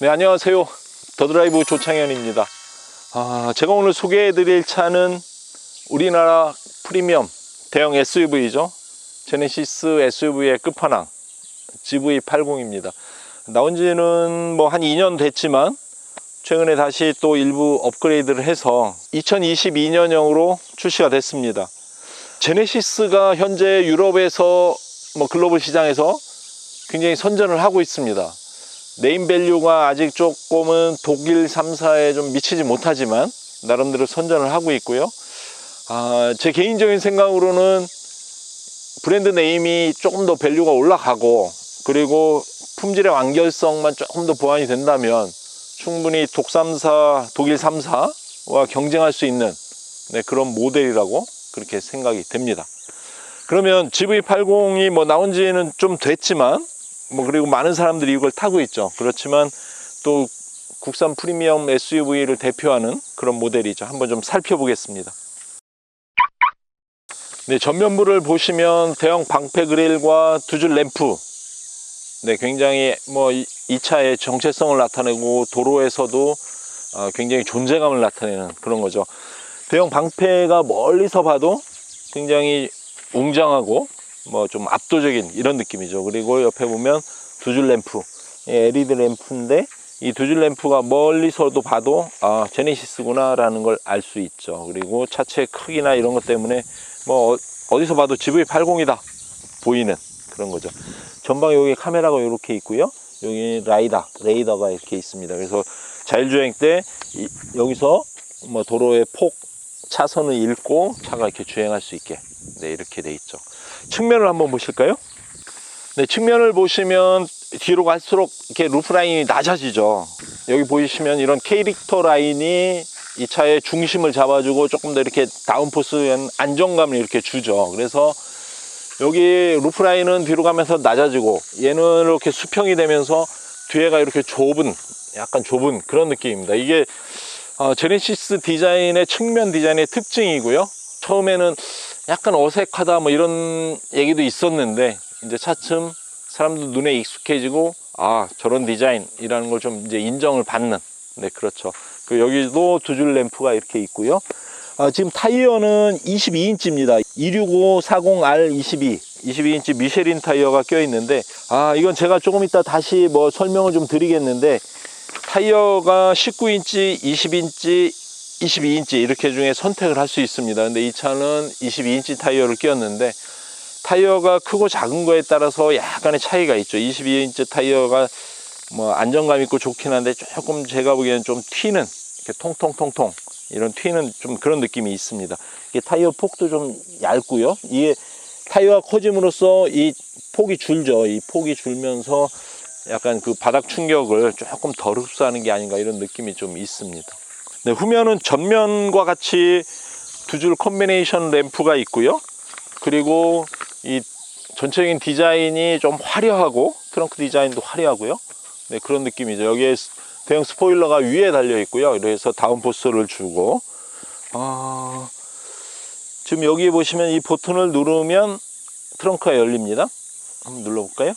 네, 안녕하세요. 더드라이브 조창현입니다. 아, 제가 오늘 소개해 드릴 차는 우리나라 프리미엄 대형 SUV죠. 제네시스 SUV의 끝판왕 GV80입니다. 나온 지는 뭐 한 2년 됐지만 최근에 다시 또 일부 업그레이드를 해서 2022년형으로 출시가 됐습니다. 제네시스가 현재 유럽에서 뭐 글로벌 시장에서 굉장히 선전을 하고 있습니다. 네임밸류가 아직 조금은 독일 3사에 좀 미치지 못하지만 나름대로 선전을 하고 있고요. 아, 제 개인적인 생각으로는 브랜드 네임이 조금 더 밸류가 올라가고 그리고 품질의 완결성만 조금 더 보완이 된다면 충분히 독 3사, 독일 3사와 경쟁할 수 있는 네, 그런 모델이라고 그렇게 생각이 됩니다. 그러면 GV80이 뭐 나온 지는 좀 됐지만 뭐 그리고 많은 사람들이 이걸 타고 있죠. 그렇지만 또 국산 프리미엄 SUV를 대표하는 그런 모델이죠. 한번 좀 살펴보겠습니다. 네, 전면부를 보시면 대형 방패 그릴과 두 줄 램프. 네, 굉장히 뭐 이 차의 정체성을 나타내고 도로에서도 어, 굉장히 존재감을 나타내는 그런 거죠. 대형 방패가 멀리서 봐도 굉장히 웅장하고 뭐 좀 압도적인 이런 느낌이죠. 그리고 옆에 보면 두 줄 램프, LED 램프인데 이 두 줄 램프가 멀리서도 봐도 아 제네시스구나라는 걸 알 수 있죠. 그리고 차체 크기나 이런 것 때문에 뭐 어- 어디서 봐도 GV80이다 보이는 그런 거죠. 전방 여기 카메라가 이렇게 있고요. 여기 라이다, 레이더가 이렇게 있습니다. 그래서 자율주행 때 이- 여기서 뭐 도로의 폭 차선을 읽고 차가 이렇게 주행할 수 있게 네 이렇게 돼 있죠. 측면을 한번 보실까요? 네, 측면을 보시면 뒤로 갈수록 이렇게 루프 라인이 낮아지죠. 여기 보이시면 이런 캐릭터 라인이 이 차의 중심을 잡아주고 조금 더 이렇게 다운포스한 안정감을 이렇게 주죠. 그래서 여기 루프 라인은 뒤로 가면서 낮아지고 얘는 이렇게 수평이 되면서 뒤에가 이렇게 좁은 약간 좁은 그런 느낌입니다. 이게 어, 제네시스 디자인의 측면 디자인의 특징이고요. 처음에는 약간 어색하다 뭐 이런 얘기도 있었는데 이제 차츰 사람들 눈에 익숙해지고 아 저런 디자인이라는 걸 좀 이제 인정을 받는 네 그렇죠. 그 여기도 두 줄 램프가 이렇게 있고요. 아, 지금 타이어는 22인치입니다. 26540R 22, 22인치 미쉐린 타이어가 껴 있는데 아 이건 제가 조금 이따 다시 뭐 설명을 좀 드리겠는데 타이어가 19인치, 20인치, 22인치 이렇게 중에 선택을 할 수 있습니다. 근데 이 차는 22인치 타이어를 끼웠는데 타이어가 크고 작은 거에 따라서 약간의 차이가 있죠. 22인치 타이어가 뭐 안정감 있고 좋긴 한데 조금 제가 보기에는 좀 튀는 이렇게 통통통통 이런 튀는 좀 그런 느낌이 있습니다. 이게 타이어 폭도 좀 얇고요. 이게 타이어가 커짐으로써 이 폭이 줄죠. 이 폭이 줄면서 약간 그 바닥 충격을 조금 덜 흡수하는 게 아닌가 이런 느낌이 좀 있습니다. 네, 후면은 전면과 같이 두 줄 콤비네이션 램프가 있고요. 그리고 이 전체적인 디자인이 좀 화려하고 트렁크 디자인도 화려하고요. 네, 그런 느낌이죠. 여기에 스- 대형 스포일러가 위에 달려 있고요. 그래서 다운포스를 주고 아, 지금 여기 보시면 이 버튼을 누르면 트렁크가 열립니다. 한번 눌러볼까요?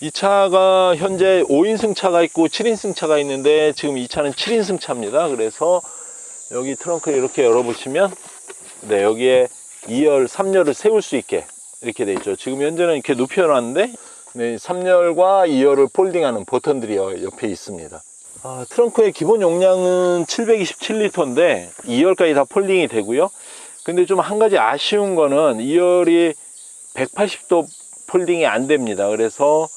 이 차가 현재 5인승 차가 있고 7인승 차가 있는데 지금 이 차는 7인승 차입니다. 그래서 여기 트렁크를 이렇게 열어보시면 네 여기에 2열, 3열을 세울 수 있게 이렇게 돼 있죠. 지금 현재는 이렇게 눕혀놨는데 네, 3열과 2열을 폴딩하는 버튼들이 여- 옆에 있습니다. 아, 트렁크의 기본 용량은 727리터인데 2열까지 다 폴딩이 되고요. 근데 좀 한 가지 아쉬운 거는 2열이 180도 폴딩이 안 됩니다. 그래서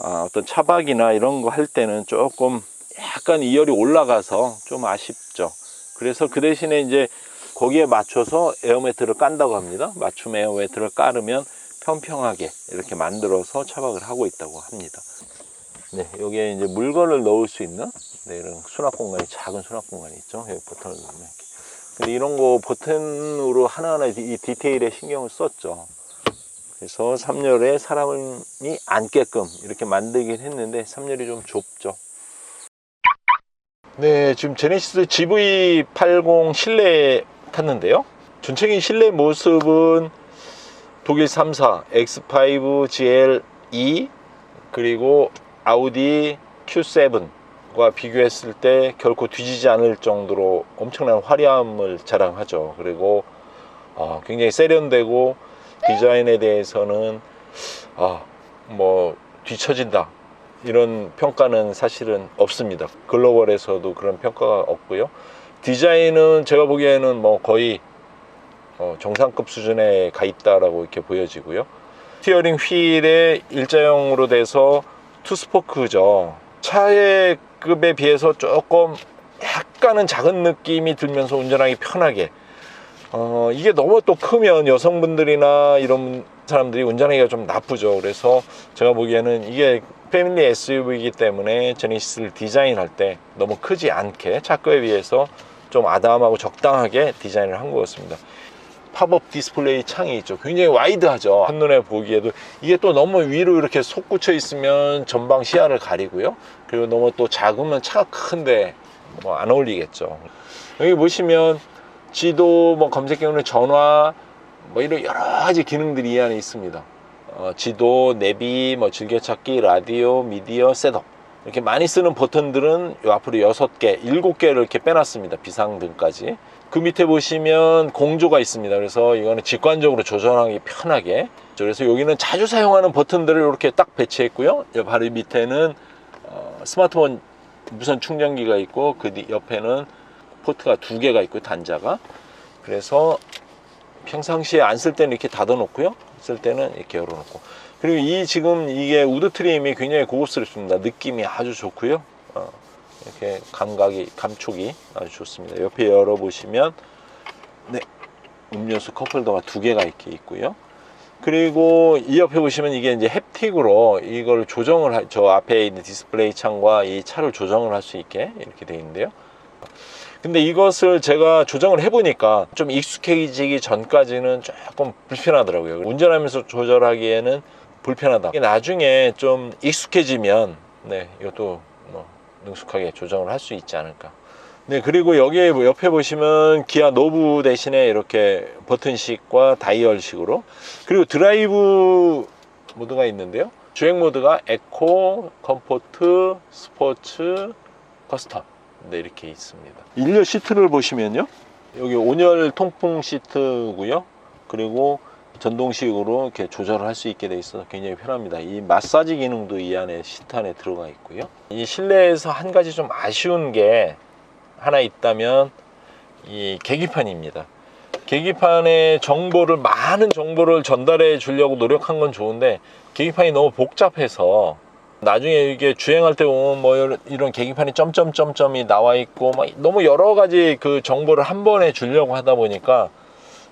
아, 어떤 차박이나 이런 거 할 때는 조금 약간 2열이 올라가서 좀 아쉽죠. 그래서 그 대신에 이제 거기에 맞춰서 에어매트를 깐다고 합니다. 맞춤 에어매트를 깔으면 평평하게 이렇게 만들어서 차박을 하고 있다고 합니다. 네, 여기에 이제 물건을 넣을 수 있는 네, 이런 수납 공간이 작은 수납 공간이 있죠. 여기 버튼을 누르면 이렇게. 근데 이런 거 버튼으로 하나하나 이 디테일에 신경을 썼죠. 그래서 3열에 사람이 앉게끔 이렇게 만들긴 했는데 3열이 좀 좁죠. 네, 지금 제네시스 GV80 실내에 탔는데요. 전체적인 실내 모습은 독일 3사 X5 GLE 그리고 아우디 Q7과 비교했을 때 결코 뒤지지 않을 정도로 엄청난 화려함을 자랑하죠. 그리고 어, 굉장히 세련되고 디자인에 대해서는 아, 뭐 뒤처진다 이런 평가는 사실은 없습니다. 글로벌에서도 그런 평가가 없고요. 디자인은 제가 보기에는 뭐 거의 어, 정상급 수준에 가 있다라고 이렇게 보여지고요. 스티어링 휠에 일자형으로 돼서 투스포크죠. 차의 급에 비해서 조금 약간은 작은 느낌이 들면서 운전하기 편하게 어, 이게 너무 또 크면 여성분들이나 이런 사람들이 운전하기가 좀 나쁘죠. 그래서 제가 보기에는 이게 패밀리 SUV이기 때문에 제네시스를 디자인할 때 너무 크지 않게 차급에 비해서 좀 아담하고 적당하게 디자인을 한 것 같습니다. 팝업 디스플레이 창이 있죠. 굉장히 와이드하죠. 한눈에 보기에도 이게 또 너무 위로 이렇게 솟구쳐 있으면 전방 시야를 가리고요. 그리고 너무 또 작으면 차가 큰데 뭐 안 어울리겠죠. 여기 보시면 지도, 뭐 검색 경로 전화, 뭐 이런 여러 가지 기능들이 이 안에 있습니다. 어, 지도, 내비, 뭐 즐겨찾기, 라디오, 미디어, 셋업 이렇게 많이 쓰는 버튼들은 요 앞으로 여섯 개, 일곱 개를 이렇게 빼놨습니다. 비상등까지. 그 밑에 보시면 공조가 있습니다. 그래서 이거는 직관적으로 조절하기 편하게. 그래서 여기는 자주 사용하는 버튼들을 이렇게 딱 배치했고요. 요 바로 밑에는 어, 스마트폰 무선 충전기가 있고 그 뒤- 옆에는 포트가 두 개가 있고 단자가. 그래서 평상시에 안 쓸 때는 이렇게 닫아 놓고요. 쓸 때는 이렇게 열어 놓고. 그리고 이 지금 이게 우드 트림이 굉장히 고급스럽습니다. 느낌이 아주 좋고요. 어, 이렇게 감각이 감촉이 아주 좋습니다. 옆에 열어 보시면 네 음료수 컵홀더가 두 개가 이렇게 있고요. 그리고 이 옆에 보시면 이게 이제 햅틱으로 이걸 조정을 하- 저 앞에 있는 디스플레이 창과 이 차를 조정을 할 수 있게 이렇게 되어 있는데요. 근데 이것을 제가 조정을 해보니까 좀 익숙해지기 전까지는 조금 불편하더라고요. 운전하면서 조절하기에는 불편하다. 나중에 좀 익숙해지면 네 이것도 뭐 능숙하게 조정을 할 수 있지 않을까. 네 그리고 여기에 뭐 옆에 보시면 기아 노브 대신에 이렇게 버튼식과 다이얼식으로 그리고 드라이브 모드가 있는데요. 주행 모드가 에코, 컴포트, 스포츠, 커스텀 네, 이렇게 있습니다. 일렬 시트를 보시면요. 여기 온열 통풍 시트고요. 그리고 전동식으로 이렇게 조절을 할 수 있게 돼 있어서 굉장히 편합니다. 이 마사지 기능도 이 안에 시트 안에 들어가 있고요. 이 실내에서 한 가지 좀 아쉬운 게 하나 있다면 이 계기판입니다. 계기판에 정보를 많은 정보를 전달해 주려고 노력한 건 좋은데 계기판이 너무 복잡해서 나중에 이게 주행할 때 보면 뭐 이런- 계기판이 점점점점이 나와 있고 막 너무 여러 가지 그 정보를 한 번에 주려고 하다 보니까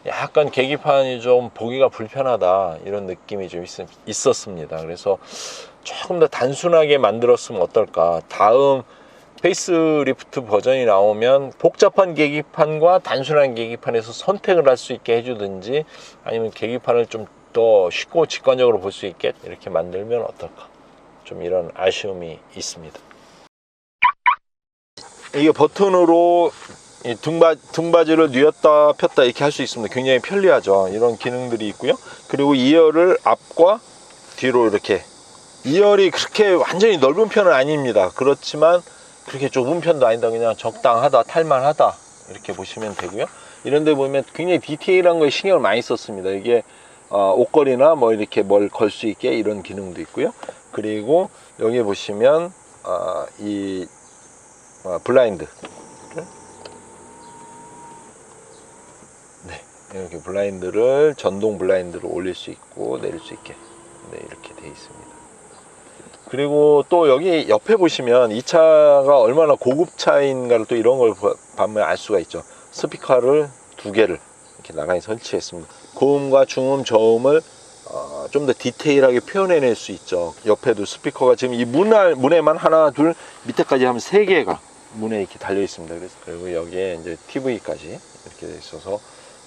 약간 계기판이 좀 보기가 불편하다 이런 느낌이 좀 있, 있었습니다. 그래서 조금 더 단순하게 만들었으면 어떨까. 다음 페이스리프트 버전이 나오면 복잡한 계기판과 단순한 계기판에서 선택을 할 수 있게 해주든지 아니면 계기판을 좀 더 쉽고 직관적으로 볼 수 있게 이렇게 만들면 어떨까. 좀 이런 아쉬움이 있습니다. 이게 버튼으로 이 등바, 등받이를 뉘었다 폈다 이렇게 할 수 있습니다. 굉장히 편리하죠. 이런 기능들이 있고요. 그리고 2열을 앞과 뒤로 이렇게 2열이 그렇게 완전히 넓은 편은 아닙니다. 그렇지만 그렇게 좁은 편도 아니다. 그냥 적당하다, 탈만하다 이렇게 보시면 되고요. 이런데 보면 굉장히 디테일한 거에 신경을 많이 썼습니다. 이게 어, 옷걸이나 뭐 이렇게 뭘 걸 수 있게 이런 기능도 있고요. 그리고 여기 보시면 어, 이 어, 블라인드 네 이렇게 블라인드를 전동 블라인드로 올릴 수 있고 내릴 수 있게 네 이렇게 돼 있습니다. 그리고 또 여기 옆에 보시면 이 차가 얼마나 고급 차인가를 또 이런 걸 보- 보면 알 수가 있죠. 스피커를 두 개를 이렇게 나란히 설치했습니다. 고음과 중음, 저음을 어, 좀 더 디테일하게 표현해낼 수 있죠. 옆에도 스피커가 지금 이 문알, 문에만 하나, 둘, 밑에까지 하면 세 개가 문에 이렇게 달려 있습니다. 그래서 그리고 여기에 이제 TV까지 이렇게 돼 있어서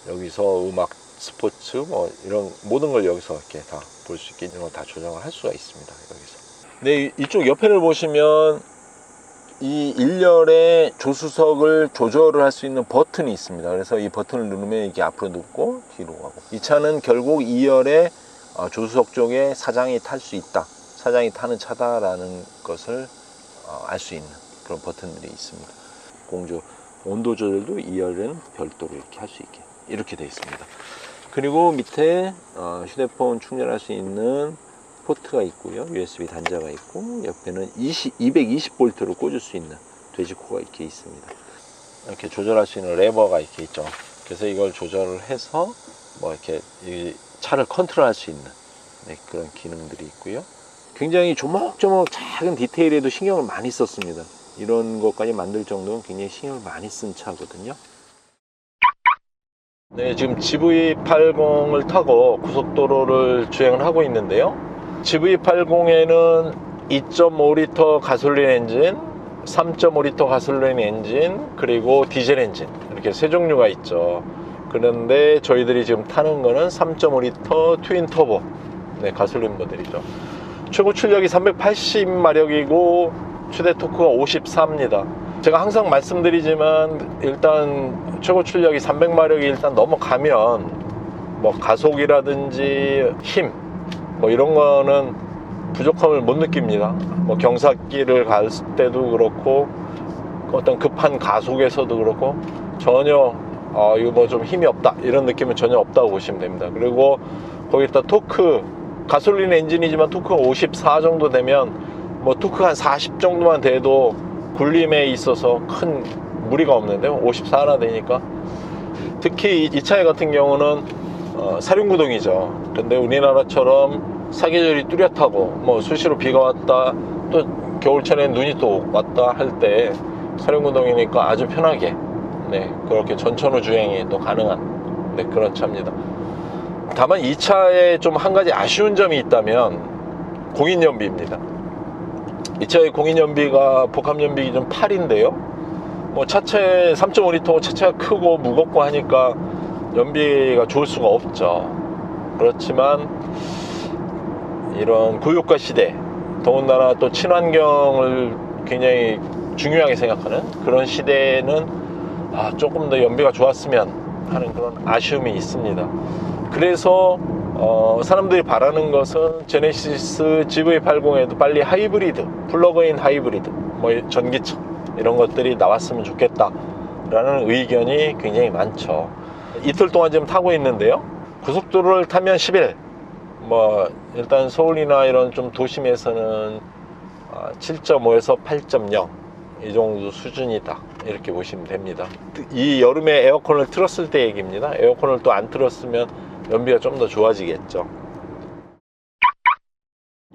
여기서 음악, 스포츠 뭐 이런 모든 걸 여기서 이렇게 다 볼 수 있게 이런 걸 다 조정을 할 수가 있습니다. 여기서. 네, 이- 이쪽 옆에를 보시면 이 1열에 조수석을 조절을 할 수 있는 버튼이 있습니다. 그래서 이 버튼을 누르면 이게 앞으로 눕고 뒤로 가고. 이 차는 결국 2열에 어, 조수석 쪽에 사장이 탈 수 있다. 사장이 타는 차다라는 것을 어, 알수 있는 그런 버튼들이 있습니다. 공조 온도 조절도 2열에는 별도로 이렇게 할 수 있게 이렇게 되어 있습니다. 그리고 밑에 어, 휴대폰 충전할 수 있는 포트가 있고요. USB 단자가 있고 옆에는 20, 220볼트로 꽂을 수 있는 돼지코가 이렇게 있습니다. 이렇게 조절할 수 있는 레버가 이렇게 있죠. 그래서 이걸 조절을 해서 뭐 이렇게 이 차를 컨트롤할 수 있는 네, 그런 기능들이 있고요. 굉장히 조목조목 작은 디테일에도 신경을 많이 썼습니다. 이런 것까지 만들 정도면 굉장히 신경을 많이 쓴 차거든요. 네, 지금 GV80을 타고 고속도로를 주행을 하고 있는데요. GV80에는 2.5리터 가솔린 엔진, 3.5리터 가솔린 엔진, 그리고 디젤 엔진 이렇게 세 종류가 있죠. 그런데 저희들이 지금 타는 거는 3.5리터 트윈 터보 네, 가솔린 모델이죠. 최고 출력이 380마력이고 최대 토크가 54입니다. 제가 항상 말씀드리지만 일단 최고 출력이 300마력이 일단 넘어가면 뭐 가속이라든지 힘 뭐 이런 거는 부족함을 못 느낍니다. 뭐 경사길을 갈 때도 그렇고 어떤 급한 가속에서도 그렇고 전혀 어, 이거 뭐 좀 힘이 없다 이런 느낌은 전혀 없다고 보시면 됩니다. 그리고 거기다 토크 가솔린 엔진이지만 토크가 54 정도 되면 뭐 토크가 한 40 정도만 돼도 굴림에 있어서 큰 무리가 없는데 54 하나 되니까 특히 이, 이 차의 같은 경우는 어, 사륜구동이죠. 근데 우리나라처럼 사계절이 뚜렷하고 뭐 수시로 비가 왔다 또 겨울철엔 눈이 또 왔다 할 때 사륜구동이니까 아주 편하게 네 그렇게 전천후 주행이 또 가능한 네, 그런 차입니다. 다만 이 차에 좀 한 가지 아쉬운 점이 있다면 공인연비입니다. 이 차의 공인연비가 복합연비 기준 8인데요. 뭐 차체 3.5리터 차체가 크고 무겁고 하니까 연비가 좋을 수가 없죠. 그렇지만 이런 고유가 시대, 더군다나 또 친환경을 굉장히 중요하게 생각하는 그런 시대에는 아, 조금 더 연비가 좋았으면 하는 그런 아쉬움이 있습니다. 그래서 어, 사람들이 바라는 것은 제네시스 GV80에도 빨리 하이브리드, 플러그인 하이브리드, 뭐 전기차 이런 것들이 나왔으면 좋겠다라는 의견이 굉장히 많죠. 이틀 동안 지금 타고 있는데요. 고속도로를 타면 11, 뭐 일단 서울이나 이런 좀 도심에서는 7.5에서 8.0 이 정도 수준이다 이렇게 보시면 됩니다. 이 여름에 에어컨을 틀었을 때 얘기입니다. 에어컨을 또 안 틀었으면 연비가 좀 더 좋아지겠죠.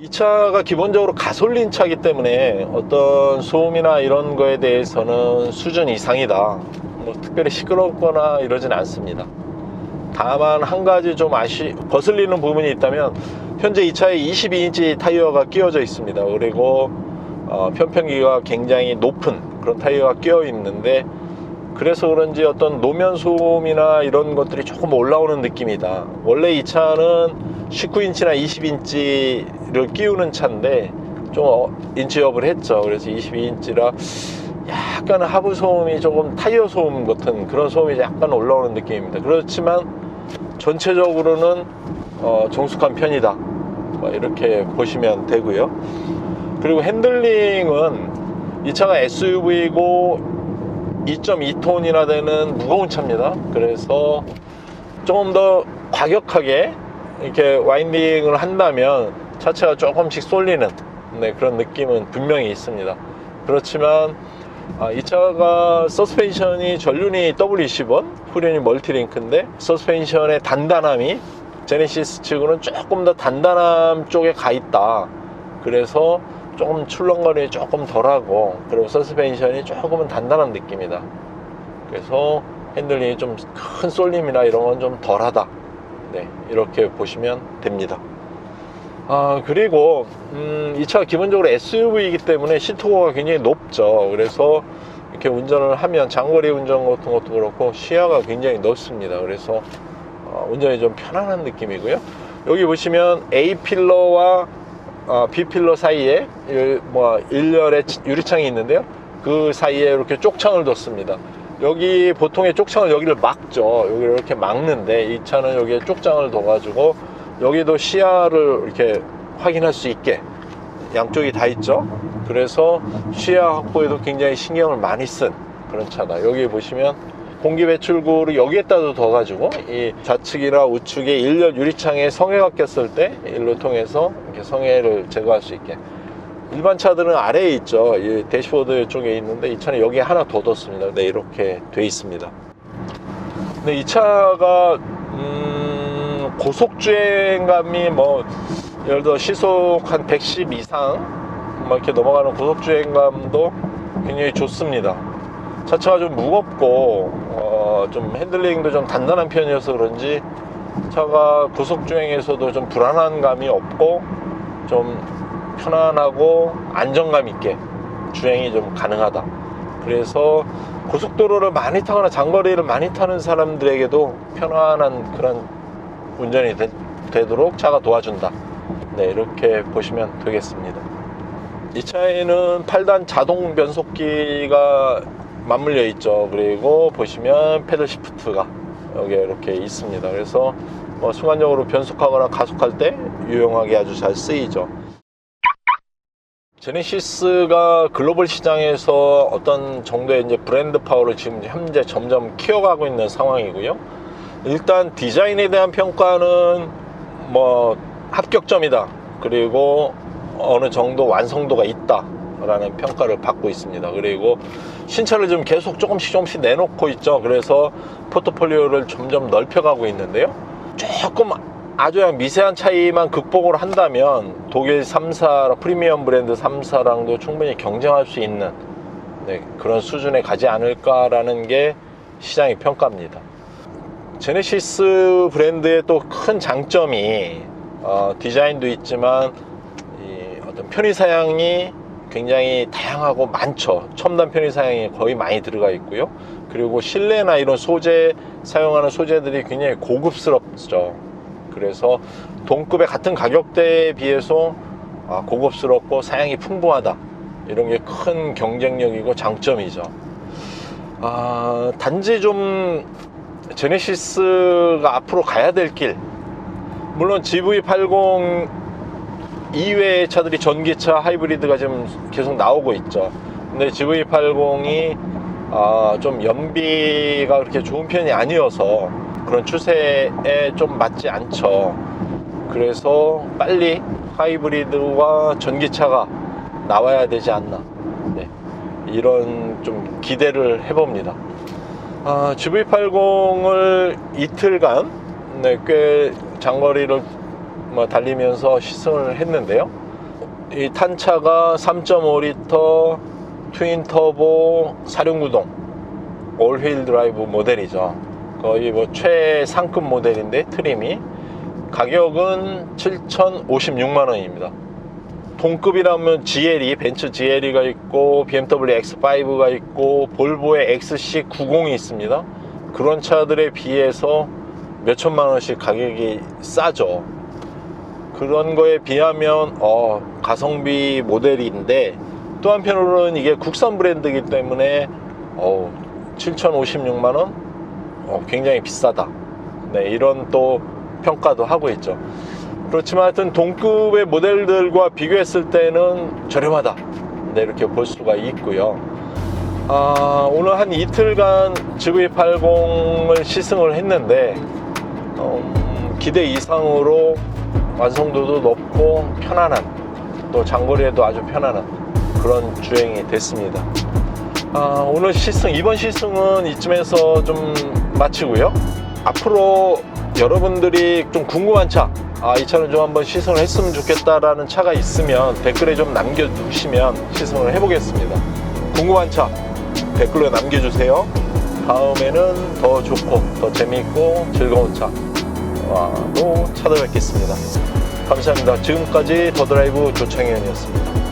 이 차가 기본적으로 가솔린 차기 때문에 어떤 소음이나 이런 거에 대해서는 수준 이상이다. 뭐 특별히 시끄럽거나 이러진 않습니다. 다만 한 가지 좀 아쉬 거슬리는 부분이 있다면 현재 이 차에 22인치 타이어가 끼워져 있습니다. 그리고 어, 편평기가 굉장히 높은 그런 타이어가 끼어 있는데 그래서 그런지 어떤 노면 소음이나 이런 것들이 조금 올라오는 느낌이다. 원래 이 차는 19인치나 20인치를 끼우는 차인데 좀 어, 인치업을 했죠. 그래서 22인치라 약간 하부 소음이 조금 타이어 소음 같은 그런 소음이 약간 올라오는 느낌입니다. 그렇지만 전체적으로는 어, 정숙한 편이다. 뭐 이렇게 보시면 되고요. 그리고 핸들링은 이 차가 SUV고 2.2톤이나 되는 무거운 차입니다. 그래서 조금 더 과격하게 이렇게 와인딩을 한다면 차체가 조금씩 쏠리는 네, 그런 느낌은 분명히 있습니다. 그렇지만 아, 이 차가 서스펜션이 전륜이 W20원, 후륜이 멀티링크인데 서스펜션의 단단함이 제네시스 측으로는 조금 더 단단함 쪽에 가 있다. 그래서 조금 출렁거림이 조금 덜하고 그리고 서스펜션이 조금은 단단한 느낌이다. 그래서 핸들링이 좀 큰 쏠림이나 이런 건 좀 덜하다. 네, 이렇게 보시면 됩니다. 아, 그리고, 음, 이 차가 기본적으로 SUV이기 때문에 시트고가 굉장히 높죠. 그래서 이렇게 운전을 하면 장거리 운전 같은 것도 그렇고 시야가 굉장히 넓습니다. 그래서 어, 운전이 좀 편안한 느낌이고요. 여기 보시면 A 필러와 어, B 필러 사이에 이뭐 일렬의 유리창이 있는데요. 그 사이에 이렇게 쪽창을 뒀습니다. 여기 보통의 쪽창을 여기를 막죠. 여기를 이렇게 막는데 이 차는 여기에 쪽창을 둬가지고 여기도 시야를 이렇게 확인할 수 있게 양쪽이 다 있죠. 그래서 시야 확보에도 굉장히 신경을 많이 쓴 그런 차다. 여기 보시면 공기 배출구를 여기에다도 둬가지고 이 좌측이나 우측에 일렬 유리창에 성에가 꼈을 때 일로 통해서 이렇게 성에를 제거할 수 있게 일반 차들은 아래에 있죠. 이 대시보드 쪽에 있는데 이 차는 여기에 하나 더 뒀습니다. 네, 이렇게 돼 있습니다. 근데 이 차가 음, 고속 주행감이 뭐 예를 들어 시속 한 110 이상 막 이렇게 넘어가는 고속 주행감도 굉장히 좋습니다. 차체가 좀 무겁고 어, 좀 핸들링도 좀 단단한 편이어서 그런지 차가 고속 주행에서도 좀 불안한 감이 없고 좀 편안하고 안정감 있게 주행이 좀 가능하다. 그래서 고속도로를 많이 타거나 장거리를 많이 타는 사람들에게도 편안한 그런 운전이 되, 도록 차가 도와준다. 네, 이렇게 보시면 되겠습니다. 이 차에는 8단 자동 변속기가 맞물려 있죠. 그리고 보시면 패들 시프트가 여기 이렇게 있습니다. 그래서 뭐 순간적으로 변속하거나 가속할 때 유용하게 아주 잘 쓰이죠. 제네시스가 글로벌 시장에서 어떤 정도의 이제 브랜드 파워를 지금 현재 점점 키워가고 있는 상황이고요. 일단 디자인에 대한 평가는 뭐 합격점이다. 그리고 어느 정도 완성도가 있다. 라는 평가를 받고 있습니다. 그리고 신차를 좀 계속 조금씩 조금씩 내놓고 있죠. 그래서 포트폴리오를 점점 넓혀가고 있는데요. 조금 아주 미세한 차이만 극복을 한다면 독일 3사 프리미엄 브랜드 3사랑도 충분히 경쟁할 수 있는 네, 그런 수준에 가지 않을까라는 게 시장의 평가입니다. 제네시스 브랜드의 또 큰 장점이 어, 디자인도 있지만 이 어떤 편의사양이 굉장히 다양하고 많죠. 첨단 편의 사양이 거의 많이 들어가 있고요. 그리고 실내나 이런 소재 사용하는 소재들이 굉장히 고급스럽죠. 그래서 동급의 같은 가격대에 비해서 아, 고급스럽고 사양이 풍부하다. 이런 게 큰 경쟁력이고 장점이죠. 아, 단지 좀 제네시스가 앞으로 가야 될 길. 물론 GV80 이외의 차들이 전기차 하이브리드가 지금 계속 나오고 있죠. 근데 GV80이 아, 좀 연비가 그렇게 좋은 편이 아니어서 그런 추세에 좀 맞지 않죠. 그래서 빨리 하이브리드와 전기차가 나와야 되지 않나. 네. 이런 좀 기대를 해봅니다. 아, GV80을 이틀간 네, 꽤 장거리를 뭐 달리면서 시승을 했는데요. 이 탄차가 3.5리터 트윈 터보 사륜구동 올휠 드라이브 모델이죠. 거의 뭐 최상급 모델인데 트림이 가격은 7,056만 원입니다. 동급이라면 GLE, 벤츠 GLE가 있고 BMW X5가 있고 볼보의 XC90이 있습니다. 그런 차들에 비해서 몇 천만 원씩 가격이 싸죠. 그런 거에 비하면 어, 가성비 모델인데 또 한편으로는 이게 국산 브랜드이기 때문에 어, 7,056만 원 어, 굉장히 비싸다. 네, 이런 또 평가도 하고 있죠. 그렇지만 하여튼 동급의 모델들과 비교했을 때는 저렴하다. 네, 이렇게 볼 수가 있고요. 아, 오늘 한 이틀간 GV80을 시승을 했는데 어, 기대 이상으로 완성도도 높고 편안한 또 장거리에도 아주 편안한 그런 주행이 됐습니다. 아, 오늘 시승 이번 시승은 이쯤에서 좀 마치고요. 앞으로 여러분들이 좀 궁금한 차, 아, 이 차는 좀 한번 시승을 했으면 좋겠다라는 차가 있으면 댓글에 좀 남겨주시면 시승을 해보겠습니다. 궁금한 차 댓글로 남겨주세요. 다음에는 더 좋고 더 재미있고 즐거운 차 로 찾아뵙겠습니다. 감사합니다. 지금까지 더드라이브 조창현이었습니다.